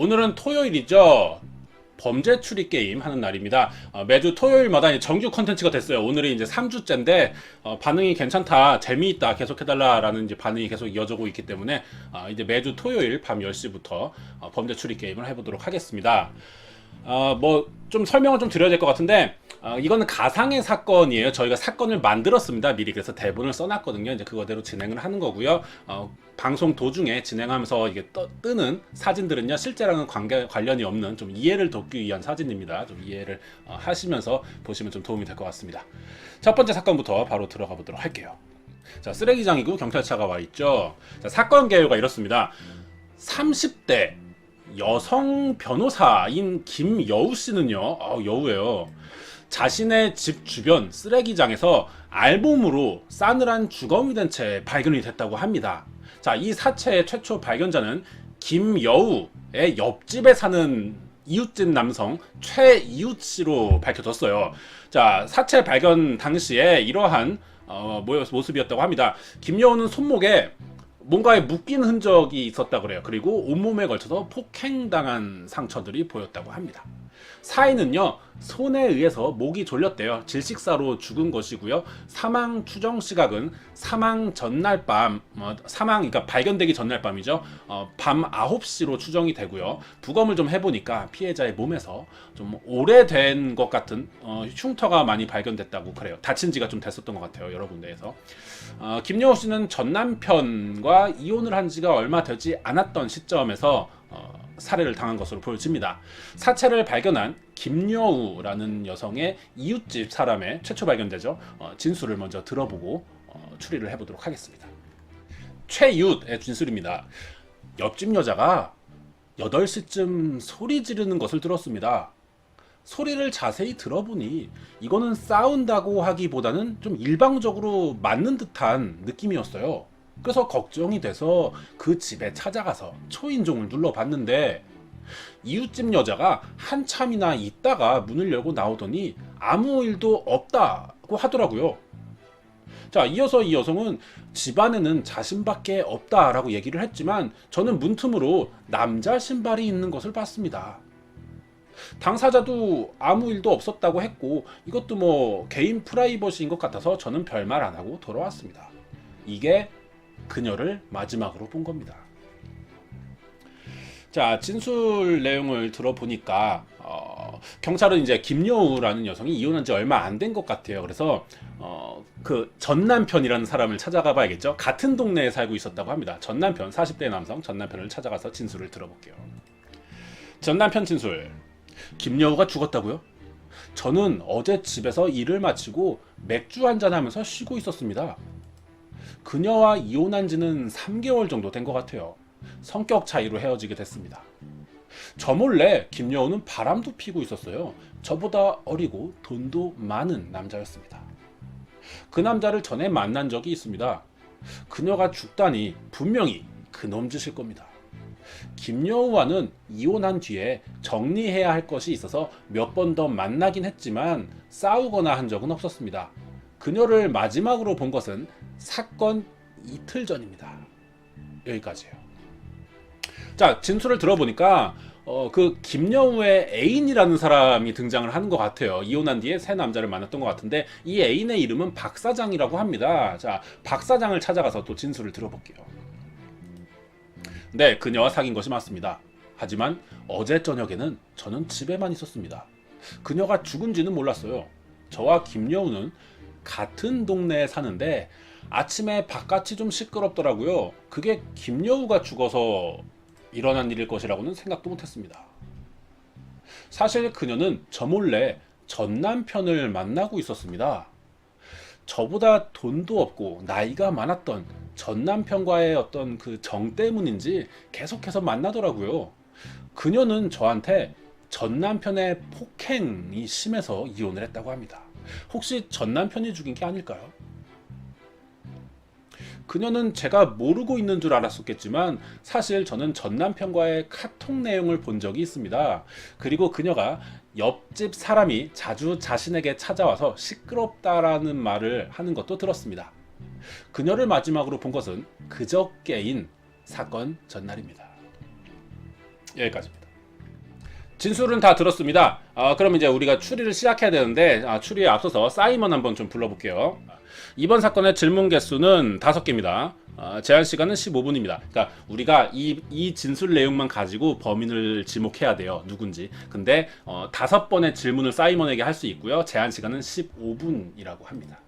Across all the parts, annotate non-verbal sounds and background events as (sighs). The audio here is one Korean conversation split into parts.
오늘은 토요일이죠. 범죄 추리 게임 하는 날입니다. 어, 매주 토요일마다 정규 컨텐츠가 됐어요. 오늘이 이제 3주째인데 어, 반응이 괜찮다, 재미있다, 계속 해달라라는 이제 반응이 계속 이어지고 있기 때문에 어, 이제 매주 토요일 밤 10시부터 어, 범죄 추리 게임을 해보도록 하겠습니다. 어, 뭐좀 설명을 좀 드려야 될 것 같은데 어, 이거는 가상의 사건이에요. 저희가 사건을 만들었습니다. 미리 그래서 대본을 써놨거든요. 이제 그거대로 진행을 하는 거고요. 어, 방송 도중에 진행하면서 이게 떠, 뜨는 사진들은요 실제랑은 관계 관련이 없는 좀 이해를 돕기 위한 사진입니다. 좀 이해를 어, 하시면서 보시면 좀 도움이 될 것 같습니다. 첫 번째 사건부터 바로 들어가 보도록 할게요. 자 쓰레기장이고 경찰차가 와 있죠. 자, 사건 개요가 이렇습니다. 30대 여성 변호사인 김여우 씨는요, 아, 여우예요. 자신의 집 주변 쓰레기장에서 알몸으로 싸늘한 주검이 된 채 발견이 됐다고 합니다. 자, 이 사체의 최초 발견자는 김여우의 옆집에 사는 이웃집 남성 최이웃 씨로 밝혀졌어요. 자, 사체 발견 당시에 이러한 어, 모- 모습이었다고 합니다. 김여우는 손목에 뭔가에 묶인 흔적이 있었다 그래요. 그리고 온몸에 걸쳐서 폭행당한 상처들이 보였다고 합니다. 사인은요 손에 의해서 목이 졸렸대요. 질식사로 죽은 것이고요. 사망 추정 시각은 사망 전날 밤 어, 사망 그러니까 발견되기 전날 밤이죠. 어, 밤 9시로 추정이 되고요. 부검을 좀 해보니까 피해자의 몸에서 좀 오래된 것 같은 어, 흉터가 많이 발견됐다고 그래요. 다친 지가 좀 됐었던 것 같아요. 여러 군데에서. 어, 김여우 씨는 전 남편과 이혼을 한 지가 얼마 되지 않았던 시점에서 어, 살해를 당한 것으로 보여집니다. 사체를 발견한 김여우라는 여성의 이웃집 사람의 최초 발견되죠. 어, 진술을 먼저 들어보고 어, 추리를 해보도록 하겠습니다. 최이웃의 진술입니다. 옆집 여자가 8시쯤 소리 지르는 것을 들었습니다. 소리를 자세히 들어보니 이거는 싸운다고 하기보다는 좀 일방적으로 맞는 듯한 느낌이었어요. 그래서 걱정이 돼서 그 집에 찾아가서 초인종을 눌러봤는데 이웃집 여자가 한참이나 있다가 문을 열고 나오더니 아무 일도 없다고 하더라고요. 자, 이어서 이 여성은 집안에는 자신밖에 없다라고 얘기를 했지만 저는 문틈으로 남자 신발이 있는 것을 봤습니다. 당사자도 아무 일도 없었다고 했고 이것도 뭐 개인 프라이버시인 것 같아서 저는 별말 안 하고 돌아왔습니다. 이게 그녀를 마지막으로 본 겁니다. 자 진술 내용을 들어보니까 어, 경찰은 이제 김여우라는 여성이 이혼한 지 얼마 안 된 것 같아요. 그래서 어, 그 전남편이라는 사람을 찾아가 봐야겠죠. 같은 동네에 살고 있었다고 합니다. 전남편 40대 남성 전남편을 찾아가서 진술을 들어볼게요. 전남편 진술. 김여우가 죽었다고요? 저는 어제 집에서 일을 마치고 맥주 한잔 하면서 쉬고 있었습니다. 그녀와 이혼한 지는 3개월 정도 된 것 같아요. 성격 차이로 헤어지게 됐습니다. 저 몰래 김여우는 바람도 피고 있었어요. 저보다 어리고 돈도 많은 남자였습니다. 그 남자를 전에 만난 적이 있습니다. 그녀가 죽다니 분명히 그놈 짓일 겁니다. 김여우와는 이혼한 뒤에 정리해야 할 것이 있어서 몇 번 더 만나긴 했지만 싸우거나 한 적은 없었습니다. 그녀를 마지막으로 본 것은 사건 이틀 전입니다. 여기까지예요. 자, 진술을 들어보니까 어, 그 김여우의 애인이라는 사람이 등장을 하는 것 같아요. 이혼한 뒤에 새 남자를 만났던 것 같은데 이 애인의 이름은 박 사장이라고 합니다. 자, 박 사장을 찾아가서 또 진술을 들어볼게요. 네, 그녀와 사귄 것이 맞습니다. 하지만 어제 저녁에는 저는 집에만 있었습니다. 그녀가 죽은지는 몰랐어요. 저와 김여우는 같은 동네에 사는데 아침에 바깥이 좀 시끄럽더라고요. 그게 김여우가 죽어서 일어난 일일 것이라고는 생각도 못했습니다. 사실 그녀는 저 몰래 전 남편을 만나고 있었습니다. 저보다 돈도 없고 나이가 많았던 전 남편과의 어떤 그 정 때문인지 계속해서 만나더라고요. 그녀는 저한테 전 남편의 폭행이 심해서 이혼을 했다고 합니다. 혹시 전 남편이 죽인 게 아닐까요? 그녀는 제가 모르고 있는 줄 알았었겠지만 사실 저는 전 남편과의 카톡 내용을 본 적이 있습니다. 그리고 그녀가 옆집 사람이 자주 자신에게 찾아와서 시끄럽다라는 말을 하는 것도 들었습니다. 그녀를 마지막으로 본 것은 그저께인 사건 전날입니다. 여기까지입니다. 진술은 다 들었습니다. 아, 그럼 이제 우리가 추리를 시작해야 되는데 아, 추리에 앞서서 사이먼 한번 좀 불러볼게요. 이번 사건의 질문 개수는 다섯 개입니다. 아, 제한 시간은 15분입니다. 그러니까 우리가 이, 이 진술 내용만 가지고 범인을 지목해야 돼요. 누군지. 근데 어, 다섯 번의 질문을 사이먼에게 할 수 있고요. 제한 시간은 15분이라고 합니다.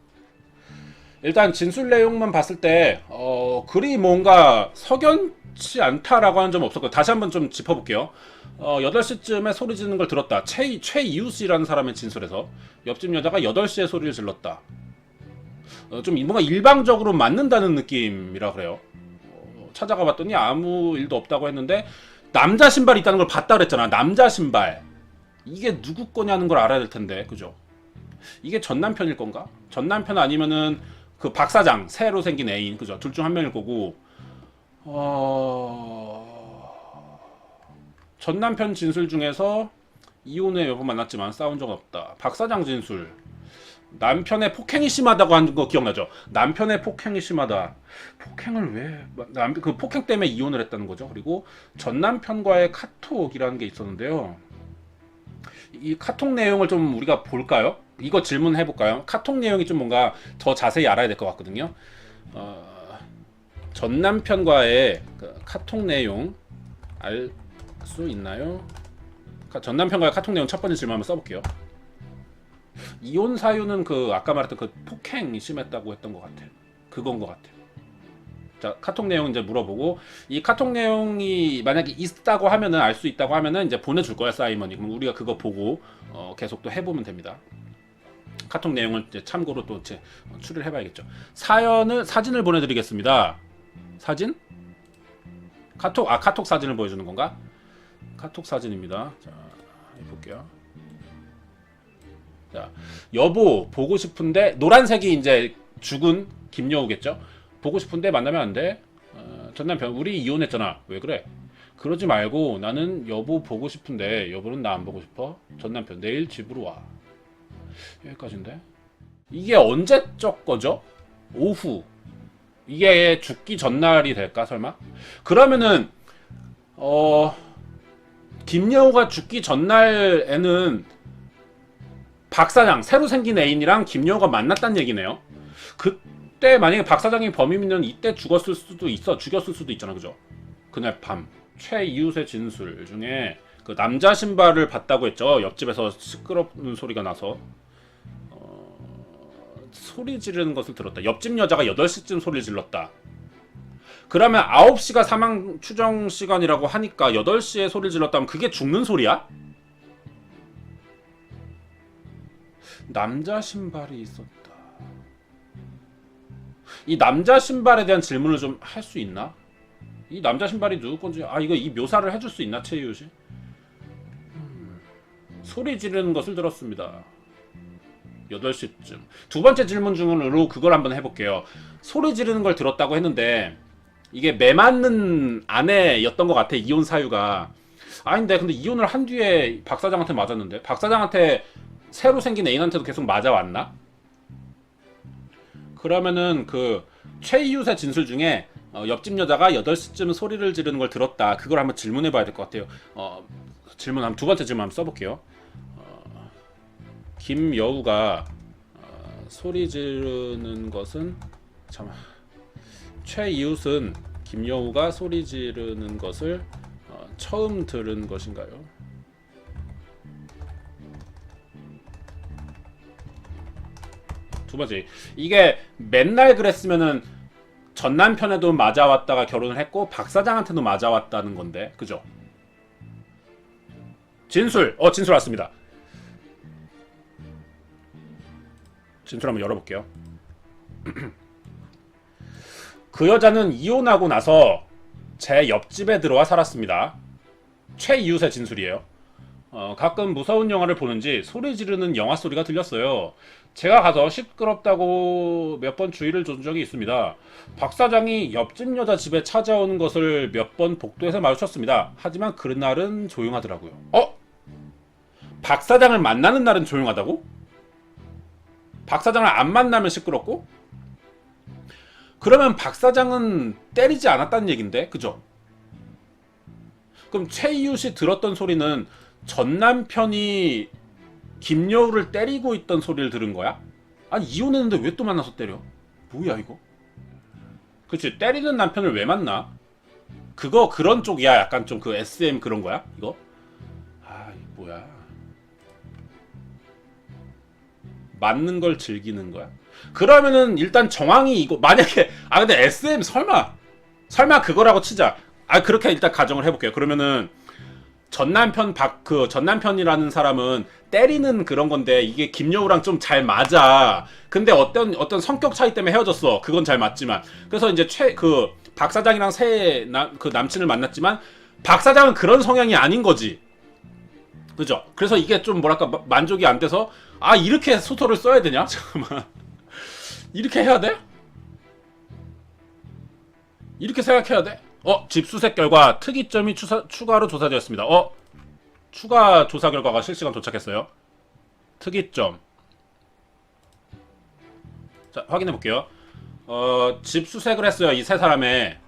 일단 진술 내용만 봤을 때 어, 글이 뭔가 석연 치 않다라고 하는 점 없었고 다시 한번 좀 짚어볼게요. 어, 8시쯤에 소리 지르는 걸 들었다. 최, 최이우 씨라는 사람의 진술에서 옆집 여자가 8시에 소리를 질렀다. 어, 좀 뭔가 일방적으로 맞는다는 느낌이라 그래요. 어, 찾아가 봤더니 아무 일도 없다고 했는데 남자 신발이 있다는 걸 봤다 그랬잖아. 남자 신발. 이게 누구 거냐는 걸 알아야 될 텐데. 그죠? 이게 전 남편일 건가? 전 남편 아니면은 그 박 사장 새로 생긴 애인 그죠? 둘 중 한 명일 거고 어... 전 남편 진술 중에서 이혼 후에 여번 만났지만 싸운 적 없다. 박 사장 진술 남편의 폭행이 심하다고 하는 거 기억나죠? 남편의 폭행이 심하다. 폭행을 왜? 남, 그 폭행 때문에 이혼을 했다는 거죠. 그리고 전 남편과의 카톡이라는 게 있었는데요. 이 카톡 내용을 좀 우리가 볼까요? 이거 질문해 볼까요? 카톡 내용이 좀 뭔가 더 자세히 알아야 될 것 같거든요. 어, 전 남편과의 그 카톡 내용 알 수 있나요? 카- 전 남편과의 카톡 내용 첫 번째 질문 한번 써볼게요. 이혼 사유는 그 아까 말했던 그 폭행이 심했다고 했던 것 같아요. 그건 것 같아요. 자 카톡 내용 이제 물어보고 이 카톡 내용이 만약에 있다고 하면은 알 수 있다고 하면은 이제 보내줄 거야 사이먼이 그럼 우리가 그거 보고 어, 계속 또 해보면 됩니다. 카톡 내용을 이제 참고로 또 이제 추리를 해봐야겠죠. 사연을 사진을 보내드리겠습니다. 사진? 카톡 아 카톡 사진을 보여주는 건가? 카톡 사진입니다. 자 해볼게요. 자 여보 보고 싶은데 노란색이 이제 죽은 김여우겠죠? 보고 싶은데 만나면 안 돼. 어, 전 남편 우리 이혼했잖아. 왜 그래? 그러지 말고 나는 여보 보고 싶은데 여보는 나 안 보고 싶어. 전 남편 내일 집으로 와. 여기까지인데. 이게 언제적 거죠? 오후. 이게 죽기 전날이 될까 설마? 그러면은 어 김여우가 죽기 전날에는 박 사장 새로 생긴 애인이랑 김여우가 만났다는 얘기네요. 그때 만약에 박 사장이 범인이면 이때 죽었을 수도 있어. 죽였을 수도 있잖아. 그죠? 그날 밤 최이웃의 진술 중에 그 남자 신발을 봤다고 했죠. 옆집에서 시끄럽는 소리가 나서 어, 소리 지르는 것을 들었다. 옆집 여자가 8시쯤 소리 질렀다. 그러면 9시가 사망 추정 시간이라고 하니까 8시에 소리 질렀다면 그게 죽는 소리야? 남자 신발이 있었다. 이 남자 신발에 대한 질문을 좀 할 수 있나? 이 남자 신발이 누구 건지 아 이거 이 묘사를 해줄 수 있나 최유시? 음, 소리 지르는 것을 들었습니다. 8시쯤 두 번째 질문 중으로 그걸 한번 해볼게요. 소리 지르는 걸 들었다고 했는데 이게 매 맞는 아내였던 것 같아 이혼 사유가 아닌데 근데 이혼을 한 뒤에 박 사장한테 맞았는데 박 사장한테 새로 생긴 애인한테도 계속 맞아왔나? 그러면은 그 최이웃의 진술 중에 어, 옆집 여자가 8시쯤 소리를 지르는 걸 들었다. 그걸 한번 질문해 봐야 될 것 같아요. 어, 질문 한번 두 번째 질문 한번 써볼게요. 어, 김여우가 어, 소리 지르는 것은 잠깐 최이웃은 김여우가 소리 지르는 것을 어, 처음 들은 것인가요? 두 번째 이게 맨날 그랬으면은 전 남편에도 맞아왔다가 결혼을 했고 박 사장한테도 맞아왔다는 건데 그죠? 진술 어 진술 왔습니다. 진술 한번 열어볼게요. (clears throat) 그 여자는 이혼하고 나서 제 옆집에 들어와 살았습니다. 최이웃의 진술이에요. 어, 가끔 무서운 영화를 보는지 소리 지르는 영화 소리가 들렸어요. 제가 가서 시끄럽다고 몇 번 주의를 준 적이 있습니다. 박 사장이 옆집 여자 집에 찾아오는 것을 몇 번 복도에서 마주쳤습니다. 하지만 그날은 조용하더라고요. 어? 박 사장을 만나는 날은 조용하다고? 박 사장을 안 만나면 시끄럽고? 그러면 박 사장은 때리지 않았다는 얘긴데, 그죠? 그럼 최이웃이 들었던 소리는 전 남편이 김여우를 때리고 있던 소리를 들은 거야? 아니 이혼했는데 왜 또 만나서 때려? 뭐야 이거? 그치 때리는 남편을 왜 만나? 그거 그런 쪽이야 약간 좀 그 SM 그런 거야 이거? 아 뭐야? 맞는 걸 즐기는 거야? 그러면은 일단 정황이 이거 만약에 아 근데 SM 설마 설마 그거라고 치자 아 그렇게 일단 가정을 해볼게요 그러면은 전 남편 박 그 전 남편이라는 사람은 때리는 그런 건데 이게 김여우랑 좀 잘 맞아. 근데 어떤 어떤 성격 차이 때문에 헤어졌어. 그건 잘 맞지만 그래서 이제 최 그 박 사장이랑 새그 남친을 만났지만 박 사장은 그런 성향이 아닌 거지. 그죠? 그래서 이게 좀 뭐랄까 마- 만족이 안 돼서 아 이렇게 소설을 써야 되냐? 잠깐만 이렇게 해야 돼? 이렇게 생각해야 돼? 어, 집수색 결과 특이점이 추사, 추가로 조사되었습니다. 어, 추가 조사 결과가 실시간 도착했어요. 특이점. 자, 확인해 볼게요. 어, 집수색을 했어요. 이 세 사람의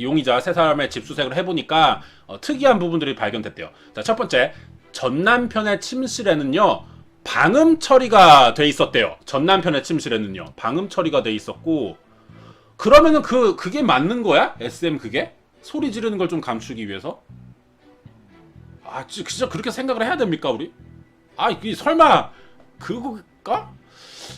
용의자 세 사람의 집수색을 해보니까 어, 특이한 부분들이 발견됐대요. 자, 첫 번째 전 남편의 침실에는요 방음 처리가 돼 있었대요. 전 남편의 침실에는요 방음 처리가 돼 있었고 그러면은 그 그게 맞는 거야? SM 그게 소리 지르는 걸 좀 감추기 위해서? 아 지- 진짜 그렇게 생각을 해야 됩니까 우리? 아 이게 설마 그거가?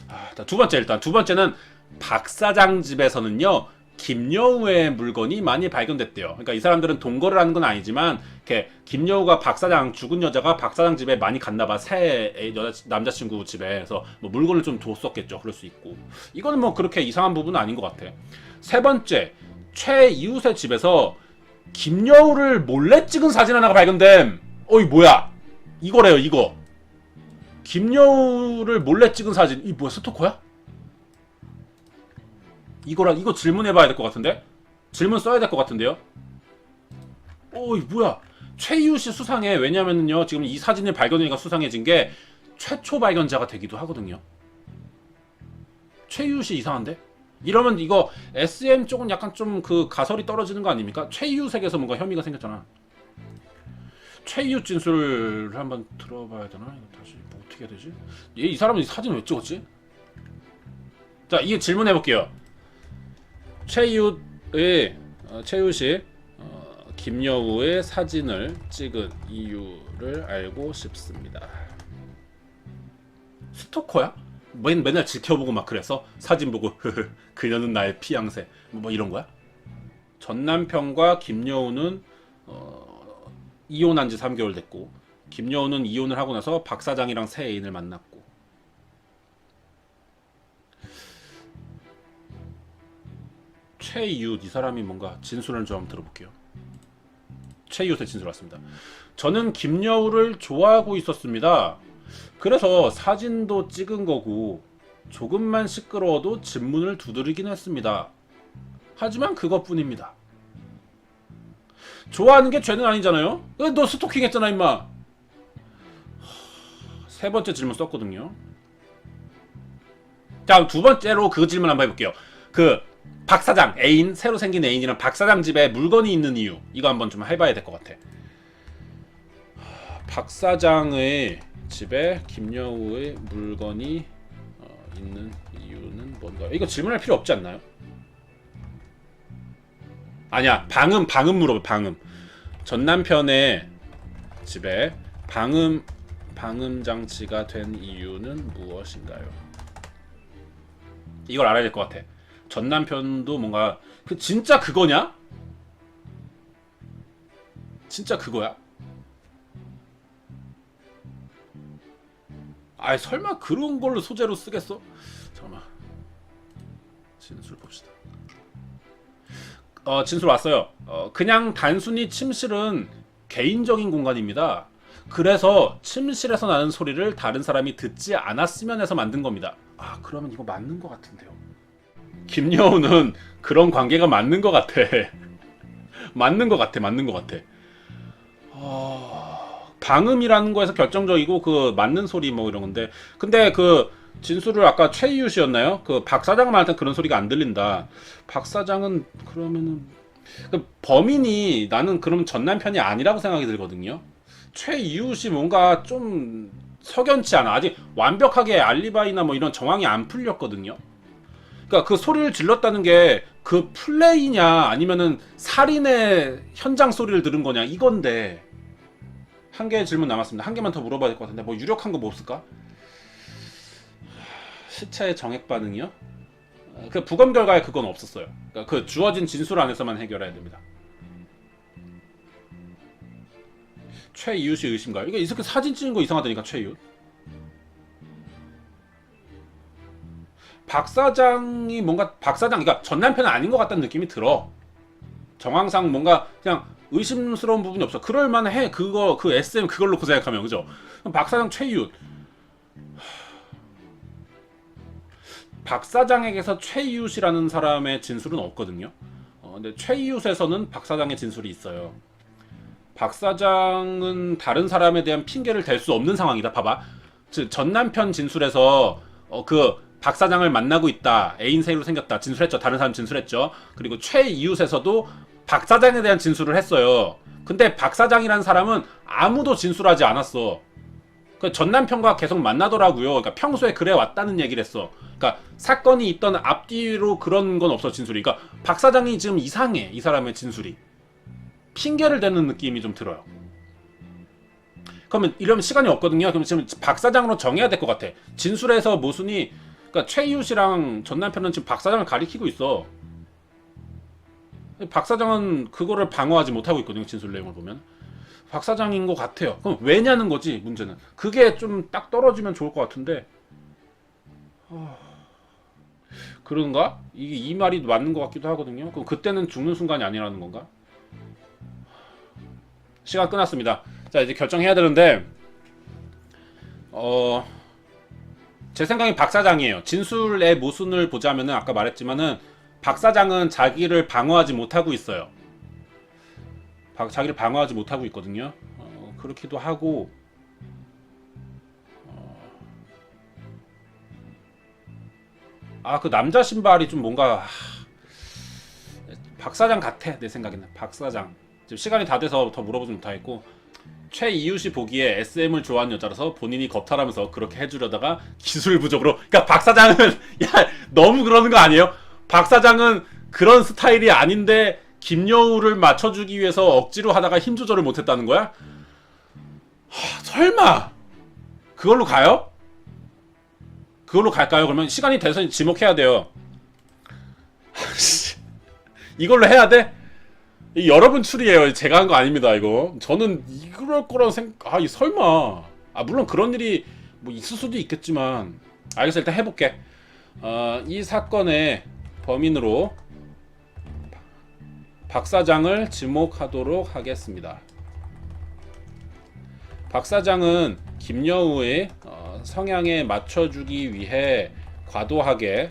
아, 자, 두 번째 일단 두 번째는 박 사장 집에서는요 김여우의 물건이 많이 발견됐대요. 그러니까 이 사람들은 동거를 하는 건 아니지만 이렇게 김여우가 박 사장 죽은 여자가 박 사장 집에 많이 갔나봐 새 애- 여자 남자친구 집에서 뭐 물건을 좀 뒀었겠죠. 그럴 수 있고 이거는 뭐 그렇게 이상한 부분은 아닌 것 같아. 세 번째 최이웃의 집에서 김여우를 몰래 찍은 사진 하나가 발견됨. 어이 뭐야? 이거래요 이거. 김여우를 몰래 찍은 사진. 이 뭐야 스토커야? 이거랑 이거 질문해봐야 될 것 같은데? 질문 써야 될 것 같은데요? 어이 뭐야? 최이웃이 수상해. 왜냐면은요 지금 이 사진을 발견하니까 수상해진 게 최초 발견자가 되기도 하거든요. 최이웃이 이상한데? 이러면 이거 SM 쪽은 약간 좀 그 가설이 떨어지는 거 아닙니까? 최이웃에게서 뭔가 혐의가 생겼잖아. 최이웃 진술을 한번 들어봐야 되나? 이거 다시 뭐 어떻게 해야 되지? 얘 이 사람은 이 사진 왜 찍었지? 자, 이게 질문해 볼게요. 최이웃의 어, 최이웃이 어, 김여우의 사진을 찍은 이유를 알고 싶습니다. 스토커야? 맨, 맨날 지켜보고 막 그래서 사진 보고 그녀는 나의 피양새 뭐, 뭐 이런 거야? 전 남편과 김여우는 어, 이혼한 지 3개월 됐고 김여우는 이혼을 하고 나서 박 사장이랑 새 애인을 만났고 최이웃 이 사람이 뭔가 진술을 좀 들어볼게요. 최이웃의 진술 왔습니다. 저는 김여우를 좋아하고 있었습니다. 그래서 사진도 찍은 거고 조금만 시끄러워도 집문을 두드리긴 했습니다. 하지만 그것뿐입니다. 좋아하는 게 죄는 아니잖아요. 왜너 스토킹 했잖아 임마. 하, 세 번째 질문 썼거든요. 자, 두 번째로 그 질문 한번 해볼게요. 그 박 사장 애인 새로 생긴 애인이랑 박 사장 집에 물건이 있는 이유 이거 한번 좀 해봐야 될 것 같아. 하, 박 사장의 집에 김여우의 물건이 어, 있는 이유는 뭔가요? 이거 질문할 필요 없지 않나요? 아니야 방음 방음 물어봐 방음 전 남편의 집에 방음 방음 장치가 된 이유는 무엇인가요? 이걸 알아야 될 것 같아. 전 남편도 뭔가 그 진짜 그거냐? 진짜 그거야? 아이 설마 그런 걸로 소재로 쓰겠어? 잠깐만 진술 봅시다. 어, 진술 왔어요. 어, 그냥 단순히 침실은 개인적인 공간입니다. 그래서 침실에서 나는 소리를 다른 사람이 듣지 않았으면 해서 만든 겁니다. 아, 그러면 이거 맞는 것 같은데요. 김여우는 그런 관계가 맞는 것 같아. (laughs) 맞는 것 같아, 맞는 것 같아. 어, 방음이라는 거에서 결정적이고 그 맞는 소리 뭐 이런 건데, 근데 그 진술을 아까 최이웃이었나요? 그 박 사장 말한테 그런 소리가 안 들린다. 박 사장은 그러면은 그 범인이 나는 그럼 전 남편이 아니라고 생각이 들거든요. 최이웃이 뭔가 좀 석연치 않아. 아직 완벽하게 알리바이나 뭐 이런 정황이 안 풀렸거든요. 그러니까 그 소리를 질렀다는 게 그 플레이냐 아니면은 살인의 현장 소리를 들은 거냐 이건데 한 개의 질문 남았습니다. 한 개만 더 물어봐야 될 것 같은데 뭐 유력한 거 뭐 없을까? 시체의 정액 반응이요? 어, 그 부검 결과에 그건 없었어요. 그러니까 그 주어진 진술 안에서만 해결해야 됩니다. 최이웃이 의심가요? 이거 이렇게 사진 찍은 거 이상하다니까 최이웃. 박 사장이 뭔가 박 사장 그러니까 전 남편은 아닌 것 같다는 느낌이 들어. 정황상 뭔가 그냥 의심스러운 부분이 없어. 그럴 만해. 그거 그 SM 그걸 놓고 (laughs) 생각하면 그죠? 박 사장 최이웃. (sighs) 박 사장에게서 최이웃이라는 사람의 진술은 없거든요. 어, 근데 최이웃에서는 박 사장의 진술이 있어요. 박 사장은 다른 사람에 대한 핑계를 댈 수 없는 상황이다. 봐봐. 즉, 전 남편 진술에서 어, 그 박 사장을 만나고 있다. 애인 사이로 생겼다. 진술했죠. 다른 사람 진술했죠. 그리고 최이웃에서도 박 사장에 대한 진술을 했어요. 근데 박 사장이라는 사람은 아무도 진술하지 않았어. 그 전 남편과 계속 만나더라고요. 그러니까 평소에 그래 왔다는 얘기를 했어. 그러니까 사건이 있던 앞뒤로 그런 건 없어 진술이. 그러니까 박 사장이 지금 이상해 이 사람의 진술이. 핑계를 대는 느낌이 좀 들어요. 그러면 이러면 시간이 없거든요. 그럼 지금 박 사장으로 정해야 될 것 같아. 진술에서 모순이 그러니까 최이웃이랑 전 남편은 지금 박 사장을 가리키고 있어. 박 사장은 그거를 방어하지 못하고 있거든요. 진술 내용을 보면. 박 사장인 것 같아요. 그럼 왜냐는 거지 문제는. 그게 좀 딱 떨어지면 좋을 것 같은데. 하... 그런가? 이게 이 말이 맞는 것 같기도 하거든요. 그럼 그때는 죽는 순간이 아니라는 건가? 시간 끝났습니다. 자 이제 결정해야 되는데 어. 제 생각엔 박 사장이에요. 진술의 모순을 보자면은 아까 말했지만은 박 사장은 자기를 방어하지 못하고 있어요. 박, 자기를 방어하지 못하고 있거든요. 어, 그렇기도 하고 아그 남자 신발이 좀 뭔가 하, 박 사장 같아 내 생각에는 박 사장 지금 시간이 다 돼서 더 물어보지 못하겠고 최이웃이 보기에 SM을 좋아하는 여자라서 본인이 겁탈하면서 그렇게 해주려다가 기술 부족으로 그러니까 박 사장은 (laughs) 야 너무 그러는 거 아니에요? 박 사장은 그런 스타일이 아닌데 김여우를 맞춰주기 위해서 억지로 하다가 힘 조절을 못했다는 거야? 하, 설마 그걸로 가요? 그걸로 갈까요? 그러면 시간이 돼서 지목해야 돼요. (laughs) 이걸로 해야 돼? 이 여러분 추리예요. 제가 한 거 아닙니다. 이거 저는 이럴 거라고 생각. 아 이 설마. 아 물론 그런 일이 뭐 있을 수도 있겠지만. 알겠어 일단 해볼게. 어, 이 사건의 범인으로 박 사장을 지목하도록 하겠습니다. 박 사장은 김여우의 어, 성향에 맞춰주기 위해 과도하게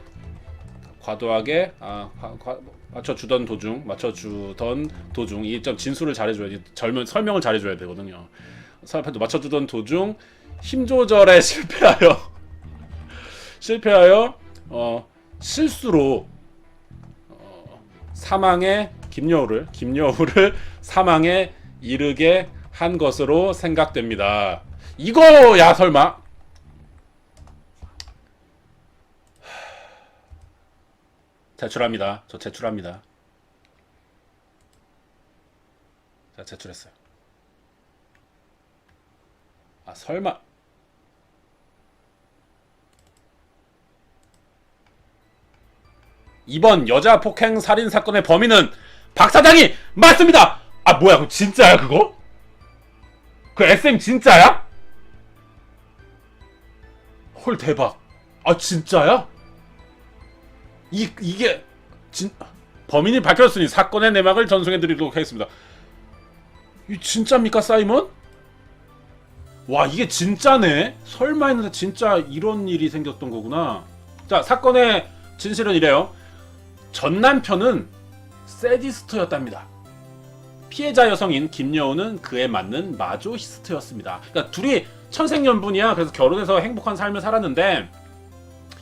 과도하게 아, 과, 과, 맞춰주던 도중 맞춰주던 도중 이점 진술을 잘해줘야지 절면 설명을 잘해줘야 되거든요. 설명도 맞춰주던 도중 힘 조절에 (laughs) 실패하여 실패하여 어, 실수로 어, 사망에 김여우를 김여우를 (laughs) 사망에 이르게 한 것으로 생각됩니다. 이거야 설마? 제출합니다. 저 제출합니다. 자, 제출했어요. 아, 설마. 이번 여자 폭행 살인 사건의 범인은 박 사장이 맞습니다. 아, 뭐야? 그거 진짜야, 그거? 그 SM 진짜야? 헐, 대박. 아, 진짜야? 이 이게 진 범인이 밝혀졌으니 사건의 내막을 전송해 드리도록 하겠습니다. 이 진짜입니까, 사이먼? 와, 이게 진짜네. 설마 했는데 진짜 이런 일이 생겼던 거구나. 자, 사건의 진실은 이래요. 전 남편은 세디스트였답니다. 피해자 여성인 김여우는 그에 맞는 마조히스트였습니다. 그러니까 둘이 천생연분이야. 그래서 결혼해서 행복한 삶을 살았는데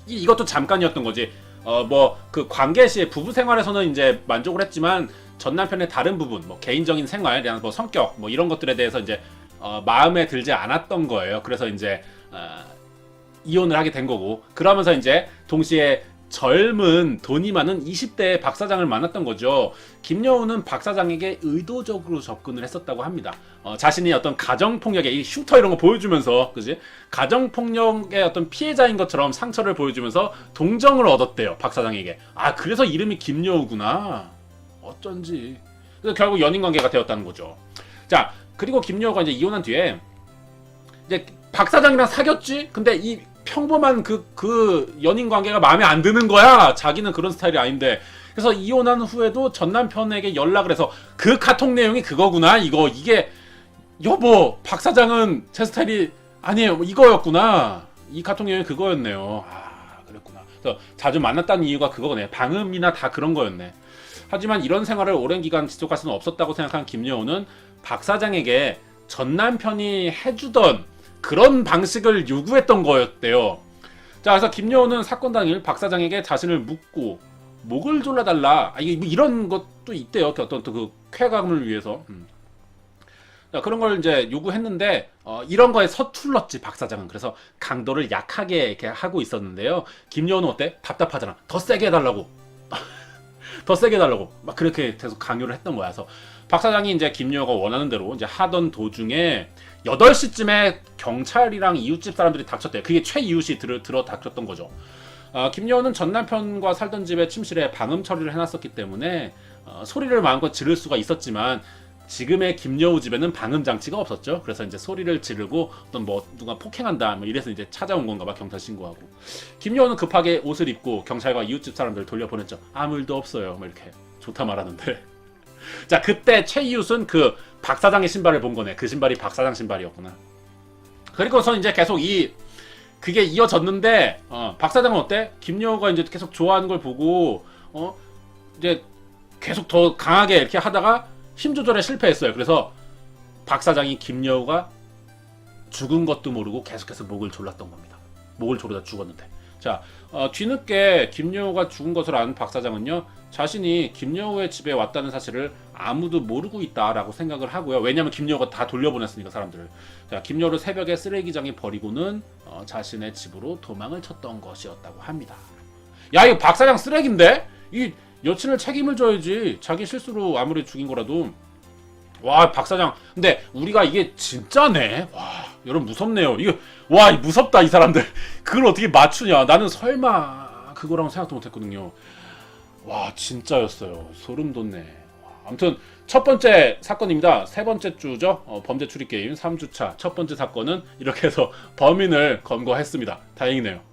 이, 이것도 잠깐이었던 거지. 어 뭐 그 관계 시에 부부 생활에서는 이제 만족을 했지만 전 남편의 다른 부분, 뭐 개인적인 생활, 뭐 성격, 뭐 이런 것들에 대해서 이제 어, 마음에 들지 않았던 거예요. 그래서 이제 어, 이혼을 하게 된 거고 그러면서 이제 동시에 젊은 돈이 많은 20대의 박 사장을 만났던 거죠. 김여우는 박 사장에게 의도적으로 접근을 했었다고 합니다. 어, 자신이 어떤 가정 폭력의 이 슈터 이런 거 보여주면서, 그지? 가정 폭력의 어떤 피해자인 것처럼 상처를 보여주면서 동정을 얻었대요. 박 사장에게. 아 그래서 이름이 김여우구나. 어쩐지. 그래서 결국 연인 관계가 되었다는 거죠. 자 그리고 김여우가 이제 이혼한 뒤에 이제 박 사장이랑 사귀었지. 근데 이 평범한 그, 그 연인 관계가 마음에 안 드는 거야. 자기는 그런 스타일이 아닌데. 그래서 이혼한 후에도 전 남편에게 연락을 해서 그 카톡 내용이 그거구나. 이거, 이게, 여보, 박 사장은 제 스타일이 아니에요. 뭐 이거였구나. 이 카톡 내용이 그거였네요. 아, 그랬구나. 그래서 자주 만났다는 이유가 그거네. 방음이나 다 그런 거였네. 하지만 이런 생활을 오랜 기간 지속할 수는 없었다고 생각한 김여우는 박 사장에게 전 남편이 해주던 그런 방식을 요구했던 거였대요. 자, 그래서 김여우는 사건 당일 박 사장에게 자신을 묻고 목을 졸라달라. 아, 이게 뭐 이런 것도 있대요. 그 어떤 그 쾌감을 위해서. 음. 자, 그런 걸 이제 요구했는데 어, 이런 거에 서툴렀지 박 사장은. 그래서 강도를 약하게 이렇게 하고 있었는데요. 김여우는 어때? 답답하잖아. 더 세게 해달라고. (laughs) 더 세게 해달라고. 막 그렇게 계속 강요를 했던 거야. 그래서 박 사장이 이제 김여우가 원하는 대로 이제 하던 도중에 8시쯤에 경찰이랑 이웃집 사람들이 닥쳤대요. 그게 최이웃이 들어, 들어 닥쳤던 거죠. 아, 김여우는 전 남편과 살던 집의 침실에 방음 처리를 해놨었기 때문에 어, 소리를 마음껏 지를 수가 있었지만 지금의 김여우 집에는 방음 장치가 없었죠. 그래서 이제 소리를 지르고 어떤 뭐 누가 폭행한다 뭐 이래서 이제 찾아온 건가 봐 경찰 신고하고 김여우는 급하게 옷을 입고 경찰과 이웃집 사람들 돌려보냈죠. 아무 일도 없어요. 뭐 이렇게 좋다 말하는데 (laughs) 자 그때 최이웃은 그 박 사장의 신발을 본 거네. 그 신발이 박 사장 신발이었구나. 그리고서 이제 계속 이 그게 이어졌는데 어, 박 사장은 어때? 김여우가 이제 계속 좋아하는 걸 보고 어 이제 계속 더 강하게 이렇게 하다가 힘 조절에 실패했어요. 그래서 박 사장이 김여우가 죽은 것도 모르고 계속해서 목을 졸랐던 겁니다. 목을 조르다 죽었는데. 자, 어, 뒤늦게 김여우가 죽은 것을 아는 박 사장은요, 자신이 김여우의 집에 왔다는 사실을 아무도 모르고 있다라고 생각을 하고요. 왜냐하면 김여우가 다 돌려보냈으니까 사람들을. 자, 김여우를 새벽에 쓰레기장에 버리고는 어, 자신의 집으로 도망을 쳤던 것이었다고 합니다. 야, 이거 박 사장 쓰레기인데? 이 여친을 책임을 져야지. 자기 실수로 아무리 죽인 거라도. 와, 박 사장. 근데 우리가 이게 진짜네. 와, 여러분 무섭네요. 이거 와, 무섭다 이 사람들. (laughs) 그걸 어떻게 맞추냐? 나는 설마 그거랑 생각도 못 했거든요. 와, 진짜였어요. 소름 돋네. 와, 아무튼 첫 번째 사건입니다. 세 번째 주죠. 어, 범죄 추리 게임 3주차 첫 번째 사건은 이렇게 해서 범인을 검거했습니다. 다행이네요.